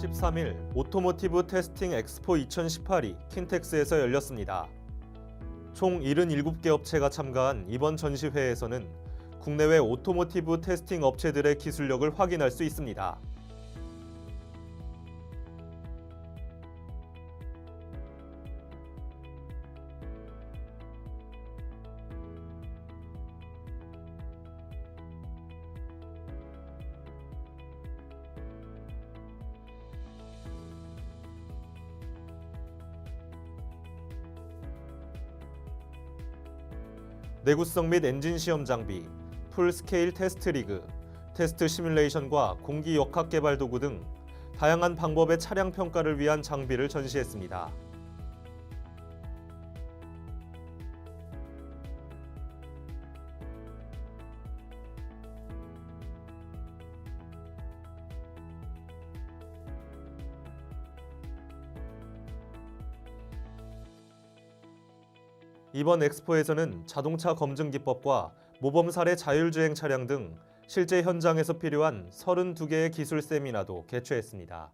13일 오토모티브 테스팅 엑스포 2018이 킨텍스에서 열렸습니다. 총 77개 업체가 참가한 이번 전시회에서는 국내외 오토모티브 테스팅 업체들의 기술력을 확인할 수 있습니다. 내구성 및 엔진 시험 장비, 풀스케일 테스트 리그, 테스트 시뮬레이션과 공기 역학 개발 도구 등 다양한 방법의 차량 평가를 위한 장비를 전시했습니다. 이번 엑스포에서는 자동차 검증 기법과 모범 사례 자율주행 차량 등 실제 현장에서 필요한 32개의 기술 세미나도 개최했습니다.